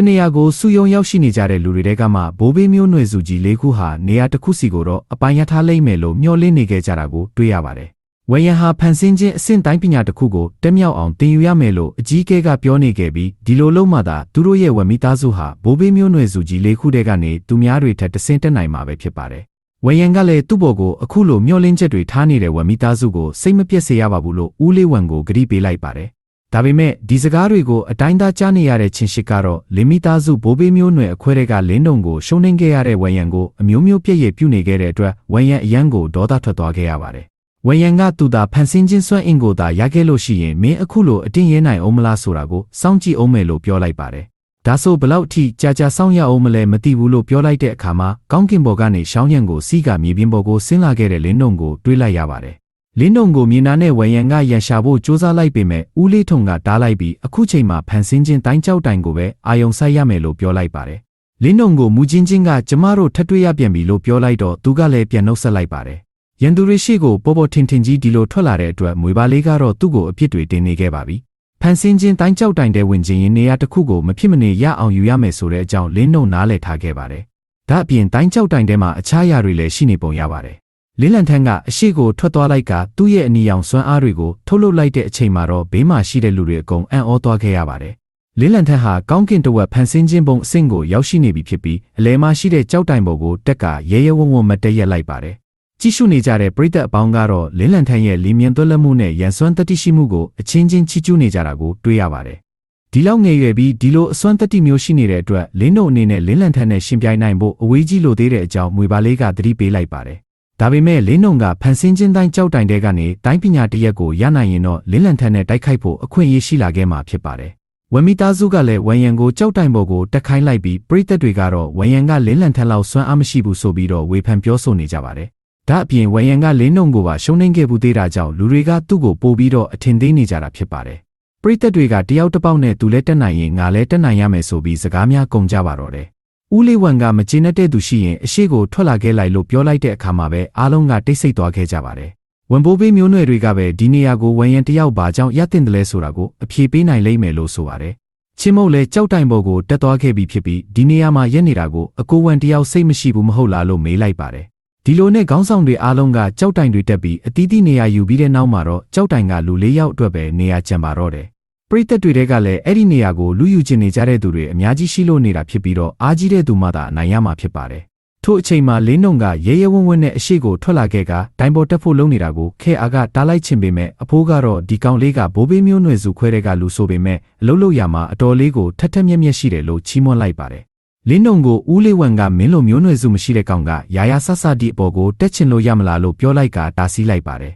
တနေရာကိုစုယုံရောက်ရှိနေကြတဲ့လူတွေတဲကမှဘိုးဘေးမျိုးနွယ်စုကြီး၄ခုဟာနေရာတစ်ခုစီကိုတော့အပိုင်ရထားလိမ့်မယ်လို့မျှော်လင့်နေခဲ့ကြတာကိုတွေ့ရပါတယ်။ဝယံဟာဖန်ဆင်းခြင်းအဆင့်တိုင်းပညာတစ်ခုကိုတက်မြောက်အောင်သင်ယူရမယ်လို့အကြီးအကဲကပြောနေခဲ့ပြီးဒီလိုလုံးမှသာသူတို့ရဲ့ဝမိသားစုဟာဘိုးဘေးမျိုးနွယ်စုကြီး၄ခုတဲကနေသူများတွေထက်တဆင့်တက်နိုင်မှာပဲဖြစ်ပါတယ်။ဝယံကလည်းသူ့ဘော်ကိုအခုလိုမျှော်လင့်ချက်တွေထားနေတဲ့ဝမိသားစုကိုစိတ်မပြတ်စေရပါဘူးလို့ဦးလေးဝံကိုဂရုပေးလိုက်ပါတယ်။ ဒါပေမဲ့ဒီစကားတွေကိုအတိုင်းသားကြားနေရတဲ့ချင်းရှိကတော့လင်မီသားစုဘိုးဘေးမျိုးနွယ်အခွဲတွေကလင်းတုံကိုရှုံးနှင်းခဲ့ရတဲ့ဝယံကိုအမျိုးမျိုးပြည့်ရပြုနေခဲ့တဲ့အတွက်ဝယံအရန်ကိုဒေါသထွက်သွားခဲ့ရပါတယ်။ဝယံကသူသာဖန်ဆင်းခြင်းစွမ်းအင်ကိုသာရခဲ့လို့ရှိရင်မင်းအခုလိုအတင်းရဲနိုင်အောင်မလားဆိုတာကိုစောင့်ကြည့်အောင်မယ်လို့ပြောလိုက်ပါတယ်။ဒါဆိုဘလောက်ထိကြာကြာစောင့်ရအောင်မလဲမသိဘူးလို့ပြောလိုက်တဲ့အခါမှာကောင်းကင်ဘော်ကနေရှောင်းရံကိုစီးကမြေပြင်ပေါ်ကိုဆင်းလာခဲ့တဲ့လင်းတုံကိုတွေးလိုက်ရပါတယ်။ လင်းတုံကိုမြေနာနဲ့ဝယံကရန်ရှာဖို့ကြိုးစားလိုက်ပေမဲ့ဦးလေးထုံကတားလိုက်ပြီးအခုချိန်မှာဖန်ဆင်းခြင်းတိုင်းကြောက်တိုင်ကိုပဲအာယုံဆိုင်ရမယ်လို့ပြောလိုက်ပါတယ်။လင်းတုံကိုမူချင်းချင်းကကျမတို့ထပ်တွေ့ရပြန်ပြီလို့ပြောလိုက်တော့သူကလည်းပြန်နှုတ်ဆက်လိုက်ပါတယ်။ရန်သူရိရှိကိုပေါ်ပေါ်ထင်ထင်ကြီးဒီလိုထွက်လာတဲ့အတွက်မွေပါလေးကတော့သူ့ကိုအပြစ်တွေတင်နေခဲ့ပါပြီ။ဖန်ဆင်းခြင်းတိုင်းကြောက်တိုင်တဲ့ဝင်ခြင်းရင်နေရာတစ်ခုကိုမဖြစ်မနေရအောင်ယူရမယ်ဆိုတဲ့အကြောင်းလင်းနှုံနားလည်ထားခဲ့ပါတယ်။ဒါ့အပြင်တိုင်းကြောက်တိုင်ထဲမှာအခြားအရာတွေလည်းရှိနေပုံရပါတယ်။ လင်းလန်ထန်းကအရှိကိုထွက်သွားလိုက်ကသူ့ရဲ့အနီရောင်စွမ်းအားတွေကိုထုတ်လုပ်လိုက်တဲ့အချိန်မှာတော့ဘေးမှာရှိတဲ့လူတွေအကုန်အံ့ဩသွားခဲ့ရပါတယ်။လင်းလန်ထန်းဟာကောင်းကင်တဝက်ဖန်ဆင်းခြင်းပုံအဆင့်ကိုရောက်ရှိနေပြီဖြစ်ပြီးအလဲမှာရှိတဲ့ကြောက်တိုင်ပေါ်ကိုတက်ကရဲရဲဝံ့ဝံ့မတက်ရက်လိုက်ပါတယ်။ကြည့်ရှုနေကြတဲ့ပရိသတ်အပေါင်းကတော့လင်းလန်ထန်းရဲ့လီမြင်သွက်လက်မှုနဲ့ရန်စွမ်းတတိရှိမှုကိုအချင်းချင်းချီးကျူးနေကြတာကိုတွေ့ရပါတယ်။ဒီလောက်ငယ်ရွယ်ပြီးဒီလိုအစွမ်းတတိမျိုးရှိနေတဲ့အတွက်လင်းတို့အနေနဲ့လင်းလန်ထန်းနဲ့ရှင်ပြိုင်နိုင်ဖို့အဝေးကြီးလိုသေးတဲ့အကြောင်းမွေပါလေးကသတိပေးလိုက်ပါတယ်။ ဒါပေမဲ့လင်းနှုံကဖန်ဆင်းခြင်းတိုင်းကြောက်တိုင်တဲ့ကနေတိုင်းပညာတရက်ကိုရနိုင်ရင်တော့လင်းလန်ထန်းနဲ့တိုက်ခိုက်ဖို့အခွင့်အရေးရှိလာခဲ့မှာဖြစ်ပါတယ်။ဝမ်မီသားစုကလည်းဝမ်ယံကိုကြောက်တိုင်ပေါ်ကိုတက်ခိုင်းလိုက်ပြီးပရိသတ်တွေကတော့ဝမ်ယံကလင်းလန်ထန်းလောက်စွမ်းအားမရှိဘူးဆိုပြီးတော့ဝေဖန်ပြောဆိုနေကြပါတယ်။ဒါအပြင်ဝမ်ယံကလင်းနှုံကိုပါရှုံးနှင်းခဲ့ဘူးသေးတာကြောင့်လူတွေကသူ့ကိုပို့ပြီးတော့အထင်သေးနေကြတာဖြစ်ပါတယ်။ပရိသတ်တွေကတယောက်တစ်ပေါက်နဲ့သူလည်းတက်နိုင်ရင်ငါလည်းတက်နိုင်ရမယ်ဆိုပြီးစကားများကုန်ကြပါတော့တယ်။ ဦးလေးဝံကမကျေနပ်တဲ့သူရှိရင်အရှိကိုထွက်လာခဲ့လိုက်လို့ပြောလိုက်တဲ့အခါမှာပဲအားလုံးကတိတ်ဆိတ်သွားခဲ့ကြပါတယ်။ဝန်ဘိုးဘေးမျိုးနွယ်တွေကပဲဒီနေရာကိုဝံရင်တယောက်ဘာကြောင့်ရတင်တယ်လဲဆိုတာကိုအဖြေပေးနိုင်လိမ့်မယ်လို့ဆိုပါတယ်။ချင်းမုတ်လည်းကြောက်တိုင်ပေါ်ကိုတက်သွားခဲ့ပြီးဖြစ်ပြီးဒီနေရာမှာရက်နေတာကိုအကိုဝန်တယောက်စိတ်မရှိဘူးမဟုတ်လားလို့မေးလိုက်ပါတယ်။ဒီလိုနဲ့ခေါင်းဆောင်တွေအားလုံးကကြောက်တိုင်တွေတက်ပြီးအတီးတီးနေရာယူပြီးတဲ့နောက်မှာတော့ကြောက်တိုင်ကလူလေးယောက်အတွက်ပဲနေရာကျန်ပါတော့တယ် ပရိသတ်တွေကလည်းအဲ့ဒီနေရာကိုလူယူချင်နေကြတဲ့သူတွေအများကြီးရှိလို့နေတာဖြစ်ပြီးတော့အားကြီးတဲ့သူမှသာအနိုင်ရမှာဖြစ်ပါတယ်။ထို့အချိန်မှာလင်းနှုံကရဲရဲဝံ့ဝံ့နဲ့အရှိကိုထွက်လာခဲ့ကဒိုင်ပေါ်တက်ဖို့လုပ်နေတာကိုခဲအားကတားလိုက်ချင်ပေမဲ့အဖိုးကတော့ဒီကောင်လေးကဘိုးဘေးမျိုးနွယ်စုခွဲတဲ့ကလူဆိုပေမဲ့အလုတ်လုတ်ရမှာအတော်လေးကိုထက်ထက်မြက်မြက်ရှိတယ်လို့ချီးမွမ်းလိုက်ပါတယ်။လင်းနှုံကိုဦးလေးဝံကမင်းလိုမျိုးနွယ်စုမရှိတဲ့ကောင်ကရာရာဆဆတီအပေါ်ကိုတက်ချင်လို့ရမလားလို့ပြောလိုက်ကတားဆီးလိုက်ပါတယ်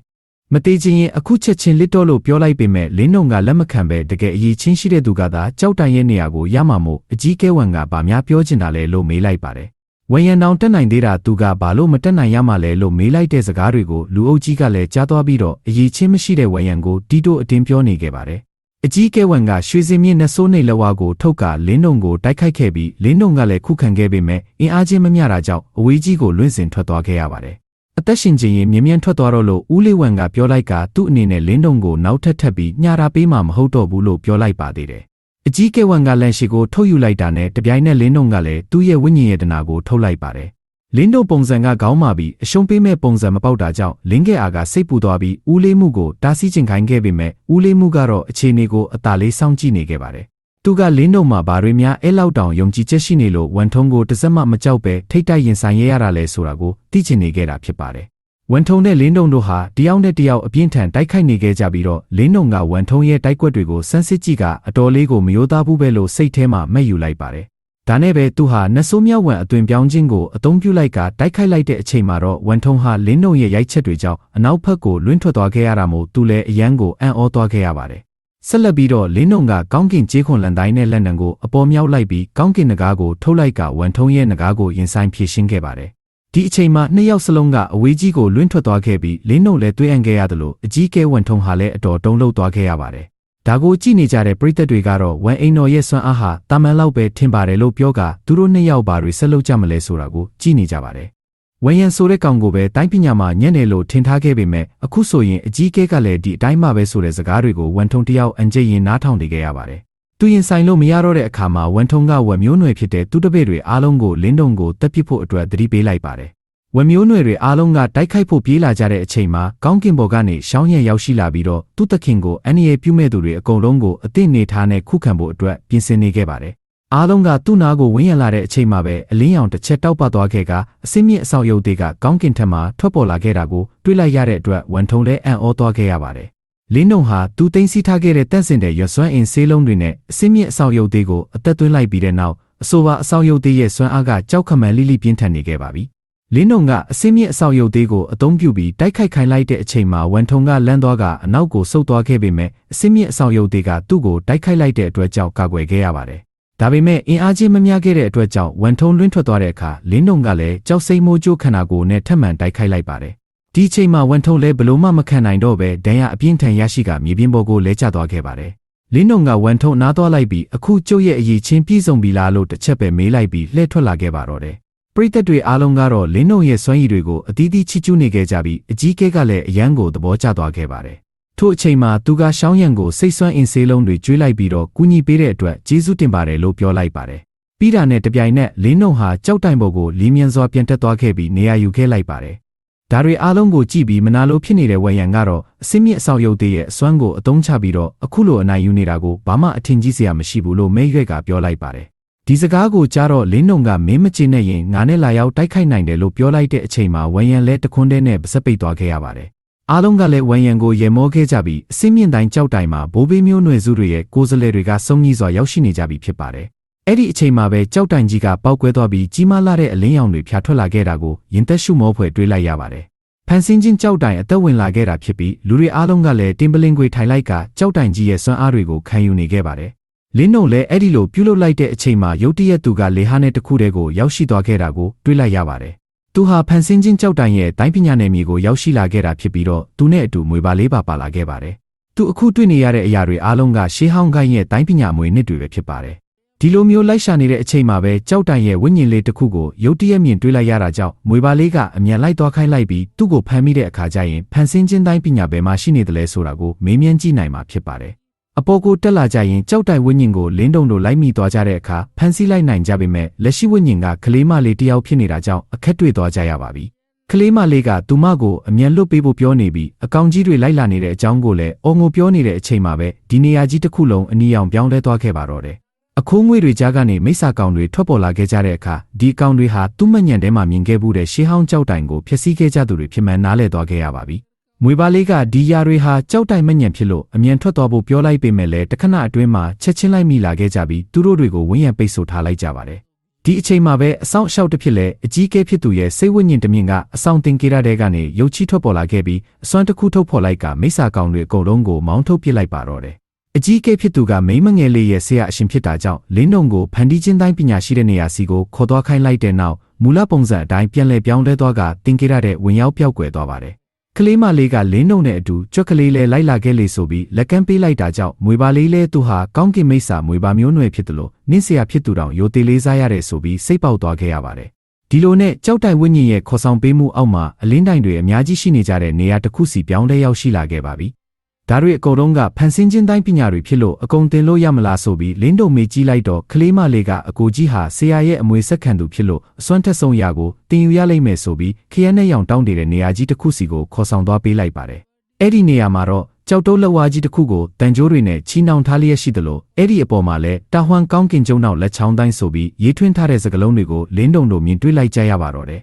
မသေးချင်းရင်အခုချက်ချင်းလစ်တော့လို့ပြောလိုက်ပေမဲ့လင်းနှုံကလက်မခံပဲတကယ်အရေးချင်းရှိတဲ့သူကသာကြောက်တိုင်ရဲ့နေရာကိုရမှာမို့အကြီးကဲဝန်ကဗာများပြောချင်တာလဲလို့မေးလိုက်ပါတယ်။ဝယံတောင်တက်နိုင်သေးတာသူကဘာလို့မတက်နိုင်ရမှာလဲလို့မေးလိုက်တဲ့စကားတွေကိုလူအုပ်ကြီးကလည်းကြားသွားပြီးတော့အရေးချင်းမရှိတဲ့ဝယံကိုတီးတိုအတင်းပြောနေခဲ့ပါတယ်။အကြီးကဲဝန်ကရွှေစင်မြင့်နှစိုးနေလဝါကိုထုတ်ကလင်းနှုံကိုတိုက်ခိုက်ခဲ့ပြီးလင်းနှုံကလည်းခုခံခဲ့ပေမဲ့အင်အားချင်းမမျှတာကြောင့်အဝေးကြီးကိုလွင့်စင်ထွက်သွားခဲ့ရပါတယ် အသက်ရှင်ခြင်းရင်မြင်မြန်ထွက်သွားတော့လို့ဦးလေးဝံကပြောလိုက်ကသူ့အနေနဲ့လင်းတုံကိုနောက်ထပ်ထပ်ပြီးညှာတာပေးမှမဟုတ်တော့ဘူးလို့ပြောလိုက်ပါသေးတယ်။အကြီးကဲဝံကလန်ရှိကိုထုတ်ယူလိုက်တာနဲ့တပြိုင်နက်လင်းတုံကလည်းသူ့ရဲ့ဝိညာဉ်ရတနာကိုထုတ်လိုက်ပါတယ်။လင်းတုံပုံစံကခေါင်းမာပြီးအရှုံးပေးမဲ့ပုံစံမပေါက်တာကြောင့်လင်းကဲအားကစိတ်ပူသွားပြီးဦးလေးမှုကိုတားဆီးခြင်းခိုင်းခဲ့ပေမဲ့ဦးလေးမှုကတော့အခြေအနေကိုအသာလေးစောင့်ကြည့်နေခဲ့ပါတယ် သူကလင်းတို့မှာဘာတွေများအဲလောက်တောင်ယုံကြည်ချက်ရှိနေလို့ဝန်ထုံးကိုတစ်စက်မှမကြောက်ပဲထိတ်တိုက်ရင်ဆိုင်ရရတာလဲဆိုတာကိုသိချင်နေခဲ့တာဖြစ်ပါတယ်။ဝန်ထုံနဲ့လင်းတုံတို့ဟာတယောက်နဲ့တယောက်အပြင်းထန်တိုက်ခိုက်နေခဲ့ကြပြီးတော့လင်းတုံကဝန်ထုံရဲ့တိုက်ကွက်တွေကိုစမ်းစစ်ကြည့်ကအတော်လေးကိုမယိုသားဘူးပဲလို့စိတ်ထဲမှာမဲ့ယူလိုက်ပါတယ်။ဒါနဲ့ပဲသူဟာနဆိုးမြောက်ဝန်အသွင်ပြောင်းခြင်းကိုအသုံးပြုလိုက်ကတိုက်ခိုက်လိုက်တဲ့အချိန်မှာတော့ဝန်ထုံဟာလင်းတုံရဲ့ရိုက်ချက်တွေကြောင့်အနောက်ဘက်ကိုလွင့်ထွက်သွားခဲ့ရတာမို့သူလည်းအယမ်းကိုအံ့ဩသွားခဲ့ရပါတယ် ဆက်လက်ပြီးတော့လင်းနှုံကကောင်းကင်ကျေးခွန်လန်တိုင်းနဲ့လက်နံကိုအပေါ်မြောက်လိုက်ပြီးကောင်းကင်နဂါးကိုထုတ်လိုက်ကဝန်ထုံးရဲ့နဂါးကိုရင်ဆိုင်ဖြည့်ရှင်းခဲ့ပါတယ်။ဒီအချိန်မှာနှစ်ယောက်စလုံးကအဝေးကြီးကိုလွင့်ထွက်သွားခဲ့ပြီးလင်းနှုံလည်းတွေးအံခဲ့ရတယ်လို့အကြီးကဲဝန်ထုံးဟာလည်းအတော်တုံးလှုပ်သွားခဲ့ရပါတယ်။ဒါကိုကြည့်နေကြတဲ့ပရိသတ်တွေကတော့ဝန်အိမ်တော်ရဲ့စွမ်းအားဟာတာမန်လောက်ပဲထင်ပါတယ်လို့ပြောကသူတို့နှစ်ယောက်ပါတွေဆက်လုပ်ကြမလဲဆိုတာကိုကြည့်နေကြပါတယ်။ ဝယံဆိုတဲ့ကောင်ကိုပဲတိုင်းပညာမှာညံ့တယ်လို့ထင်ထားခဲ့ပေမဲ့အခုဆိုရင်အကြီးကဲကလည်းဒီအတိုင်းမှပဲဆိုတဲ့စကားတွေကိုဝန်ထုံတယောက်အန်ကျရင်နားထောင်နေခဲ့ရပါတယ်။သူရင်ဆိုင်လို့မရတော့တဲ့အခါမှာဝန်ထုံကဝက်မျိုးနွယ်ဖြစ်တဲ့သူတပည့်တွေအားလုံးကိုလင်းတုံကိုတက်ပစ်ဖို့အတွက်သတိပေးလိုက်ပါတယ်။ဝက်မျိုးနွယ်တွေအားလုံးကတိုက်ခိုက်ဖို့ပြေးလာကြတဲ့အချိန်မှာကောင်းကင်ဘော်ကနေရှောင်းရံရောက်ရှိလာပြီးတော့သူ့သခင်ကိုအန္တရာယ်ပြုမဲ့သူတွေအကုန်လုံးကိုအသင့်နေထားနဲ့ခုခံဖို့အတွက်ပြင်ဆင်နေခဲ့ပါတယ်။ အားလုံးကသူ့နာကိုဝင်းရလာတဲ့အချိန်မှာပဲအလင်းရောင်တစ်ချက်တောက်ပသွားခဲ့ကအစင်းမြင့်အဆောက်အုပ်တွေကကောင်းကင်ထက်မှထွက်ပေါ်လာခဲ့တာကိုတွေးလိုက်ရတဲ့အတွက်ဝန်ထုံလည်းအံ့ဩသွားခဲ့ရပါတယ်။လင်းနှုံဟာသူသိမ်းဆည်းထားခဲ့တဲ့တန့်စင်တဲ့ရွစွမ်းအင်ဆေးလုံးတွေနဲ့အစင်းမြင့်အဆောက်အုပ်သေးကိုအသက်သွင်းလိုက်ပြီးတဲ့နောက်အဆိုပါအဆောက်အုပ်သေးရဲ့စွမ်းအားကကြောက်ခမန်လိလိပြင်းထန်နေခဲ့ပါပြီ။လင်းနှုံကအစင်းမြင့်အဆောက်အုပ်သေးကိုအသုံးပြုပြီးတိုက်ခိုက်ခိုင်းလိုက်တဲ့အချိန်မှာဝန်ထုံကလမ်းသွားကအနောက်ကိုဆုတ်သွားခဲ့ပေမဲ့အစင်းမြင့်အဆောက်အုပ်သေးကသူ့ကိုတိုက်ခိုက်လိုက်တဲ့အတွက်ကြောင့်ကာကွယ်ခဲ့ရပါတယ်။ ဒါပေမဲ့အင်အားကြီးမများခဲ့တဲ့အတွက်ကြောင့်ဝန်ထုံလွင့်ထွက်သွားတဲ့အခါလင်းနှုံကလည်းကြောက်စိတ်မိုးကြိုးခန္ဓာကိုယ်နဲ့ထပ်မံတိုက်ခိုက်လိုက်ပါတယ်။ဒီအချိန်မှာဝန်ထုံလည်းဘလို့မှမခံနိုင်တော့ပဲဒဏ်ရာအပြင်းထန်ရရှိကမြေပြင်ပေါ်ကိုလဲကျသွားခဲ့ပါတယ်။လင်းနှုံကဝန်ထုံနားသွားလိုက်ပြီးအခုကျုပ်ရဲ့အရေးချင်းပြည်စုံပြီလားလို့တစ်ချက်ပဲမေးလိုက်ပြီးလှည့်ထွက်လာခဲ့ပါတော့တယ်။ပရိသတ်တွေအားလုံးကတော့လင်းနှုံရဲ့စွမ်းရည်တွေကိုအသီးသီးချီးကျူးနေခဲ့ကြပြီးအကြီးကဲကလည်းအယံကိုသဘောကျသွားခဲ့ပါတယ်။ ထို့အချိန်မှာသူကရှောင်းရံကိုစိတ်ဆွမ်းအင်ဆေးလုံးတွေကျွေးလိုက်ပြီးတော့ကူညီပေးတဲ့အတွက်ကျေးဇူးတင်ပါတယ်လို့ပြောလိုက်ပါတယ်။ပြီးတာနဲ့တပြိုင်နက်လင်းနှုံဟာကြောက်တိုင်ပေါ်ကိုလီမြန်စွာပြန်တက်သွားခဲ့ပြီးနေရာယူခဲ့လိုက်ပါတယ်။ဒါတွေအားလုံးကိုကြည့်ပြီးမနာလိုဖြစ်နေတဲ့ဝယ်ရန်ကတော့အစင်းမြင့်အဆောက်အုပ်သေးရဲ့အစွမ်းကိုအသုံးချပြီးတော့အခုလိုအနိုင်ယူနေတာကိုဘာမှအထင်ကြီးစရာမရှိဘူးလို့မိတ်ရွက်ကပြောလိုက်ပါတယ်။ဒီစကားကိုကြားတော့လင်းနှုံကမင်းမချင်နဲ့ရင်ငါနဲ့လာရောက်တိုက်ခိုက်နိုင်တယ်လို့ပြောလိုက်တဲ့အချိန်မှာဝယ်ရန်လဲတခွန်းတဲ့နဲ့ပစက်ပိတ်သွားခဲ့ရပါတယ်။ အားလုံးကလည်းဝယ်ရန်ကိုရေမောခဲ့ကြပြီးအစင်းမြင့်တိုင်းကြောက်တိုင်မှာဘိုးဘေးမျိုးနွယ်စုတွေရဲ့ကိုယ်စလဲတွေကစုံကြီးစွာရောက်ရှိနေကြပြီဖြစ်ပါတယ်။အဲ့ဒီအချိန်မှာပဲကြောက်တိုင်ကြီးကပေါက်ကွဲသွားပြီးကြီးမားလာတဲ့အလင်းရောင်တွေဖြာထွက်လာခဲ့တာကိုရင်သက်ရှုမောဖွယ်တွေးလိုက်ရပါတယ်။ဖန်ဆင်းချင်းကြောက်တိုင်အသက်ဝင်လာခဲ့တာဖြစ်ပြီးလူတွေအားလုံးကလည်းတင်ပလင်ခွေထိုင်လိုက်ကကြောက်တိုင်ကြီးရဲ့စွမ်းအားတွေကိုခံယူနေခဲ့ပါတယ်။လင်းနှုံလည်းအဲ့ဒီလိုပြုလုပ်လိုက်တဲ့အချိန်မှာရုတ်တရက်သူကလေဟာနဲ့တခုတည်းကိုရောက်ရှိသွားခဲ့တာကိုတွေးလိုက်ရပါတယ်။ သူဟာဖန်ဆင်းချင်းကြောက်တိုင်ရဲ့တိုင်းပညာနယ်မြေကိုရောက်ရှိလာခဲ့တာဖြစ်ပြီးတော့သူနဲ့အတူမွေပါလေးပါပါလာခဲ့ပါတယ်။သူအခုတွေ့နေရတဲ့အရာတွေအားလုံးကရှေးဟောင်းကိုင်းရဲ့တိုင်းပညာမွေနှစ်တွေပဲဖြစ်ပါတယ်။ဒီလိုမျိုးလိုက်ရှာနေတဲ့အချိန်မှာပဲကြောက်တိုင်ရဲ့ဝိညာဉ်လေးတစ်ခုကိုရုတ်တရက်မြင်တွေ့လိုက်ရတာကြောင့်မွေပါလေးကအမြန်လိုက်သွားခိုင်းလိုက်ပြီးသူ့ကိုဖမ်းမိတဲ့အခါကျရင်ဖန်ဆင်းချင်းတိုင်းပညာဘယ်မှာရှိနေသလဲဆိုတာကိုမေးမြန်းကြည့်နိုင်မှာဖြစ်ပါတယ်။ အပေါ်ကိုတက်လာကြရင်ကြောက်တိုင်ဝိညာဉ်ကိုလင်းတုံတို့လိုက်မိသွားကြတဲ့အခါဖန်ဆီးလိုက်နိုင်ကြပေမဲ့လက်ရှိဝိညာဉ်ကကလေးမလေးတယောက်ဖြစ်နေတာကြောင့်အခက်တွေ့သွားကြရပါပြီ။ကလေးမလေးကသူမကိုအမြန်လွတ်ပေးဖို့ပြောနေပြီးအကောင်ကြီးတွေလိုက်လာနေတဲ့အကြောင်းကိုလည်းအော်ငိုပြောနေတဲ့အချိန်မှာပဲဒီနေရာကြီးတစ်ခုလုံးအနီရောင်ပြောင်းလဲသွားခဲ့ပါတော့တယ်။အခိုးငွေတွေကြားကနေမိစ္ဆာကောင်တွေထွက်ပေါ်လာခဲ့ကြတဲ့အခါဒီအကောင်တွေဟာသူ့မညံထဲမှာမြင်ခဲ့မှုတဲ့ရှေးဟောင်းကြောက်တိုင်ကိုဖျက်ဆီးခဲ့ကြသူတွေဖြစ်မှန်းနားလည်သွားခဲ့ရပါပြီ။ မွေပါလေးကဒီယာတွေဟာကြောက်တိုင်မညံဖြစ်လို့အမြန်ထွက်သွားဖို့ပြောလိုက်ပေမဲ့လည်းတခဏအတွင်းမှာချက်ချင်းလိုက်မိလာခဲ့ကြပြီးသူတို့တွေကိုဝန်းရံပိတ်ဆို့ထားလိုက်ကြပါတယ်။ဒီအချိန်မှာပဲအဆောင်အရှောက်တစ်ဖြစ်လဲအကြီးကဲဖြစ်သူရဲ့စိတ်ဝိညာဉ်တမြင့်ကအဆောင်တင်ကေရတဲ့ကနေရုပ်ချီထွက်ပေါ်လာခဲ့ပြီးအစွမ်းတစ်ခုထုတ်ဖော်လိုက်ကမိစ္ဆာကောင်တွေအကုန်လုံးကိုမောင်းထုတ်ပစ်လိုက်ပါတော့တယ်။အကြီးကဲဖြစ်သူကမိမငယ်လေးရဲ့ဆရာအရှင်ဖြစ်တာကြောင့်လင်းတုံကိုဖန်တီးချင်းတိုင်းပညာရှိတဲ့နေရာစီကိုခေါ်သွားခိုင်းလိုက်တဲ့နောက်မူလပုံစံအတိုင်းပြန်လည်ပြောင်းလဲသွားကတင်ကေရတဲ့ဝင်ရောက်ပြောက်ကွယ်သွားပါတယ်။ ကလေးမလေးကလင်းနှုံနဲ့အတူကြွက်ကလေးလဲလိုက်လာခဲ့လေဆိုပြီးလက်ကမ်းပေးလိုက်တာကြောင့်မွေပါလေးလဲသူဟာကောင်းကင်မိစ္ဆာမွေပါမျိုးနွယ်ဖြစ်တယ်လို့နင့်ဆရာဖြစ်သူတောင်ရိုသေလေးစားရတဲ့ဆိုပြီးစိတ်ပေါက်သွားခဲ့ရပါတယ်။ဒီလိုနဲ့ကြောက်တိုင်ဝိညာဉ်ရဲ့ခေါ်ဆောင်ပေးမှုအောက်မှာအလင်းတိုင်တွေအများကြီးရှိနေကြတဲ့နေရာတစ်ခုစီပြောင်းလဲရောက်ရှိလာခဲ့ပါပြီ။ ဒါတွေအကုန်လုံးကဖန်ဆင်းခြင်းတိုင်းပညာတွေဖြစ်လို့အကုန်တင်လို့ရမလားဆိုပြီးလင်းတုံမေးကြည့်လိုက်တော့ကလေးမလေးကအကိုကြီးဟာဆရာရဲ့အမွေဆက်ခံသူဖြစ်လို့အစွမ်းထက်ဆုံးရာကိုတင်ယူရလိမ့်မယ်ဆိုပြီးခရမ်းနဲ့ရောင်တောင်းတတဲ့နေရာကြီးတစ်ခုစီကိုခေါ်ဆောင်သွားပေးလိုက်ပါတယ်။အဲ့ဒီနေရာမှာတော့ကြောက်တုံးလက်ဝါးကြီးတစ်ခုကိုတန်ကြိုးတွေနဲ့ချီနှောင်ထားလျက်ရှိသလိုအဲ့ဒီအပေါ်မှာလည်းတာဟွမ်ကောင်းကင်ကျုံနောက်လက်ချောင်းတိုင်းဆိုပြီးရေးထွင်းထားတဲ့စကလုံးတွေကိုလင်းတုံတို့မြင်တွေ့လိုက်ကြရပါတော့တယ်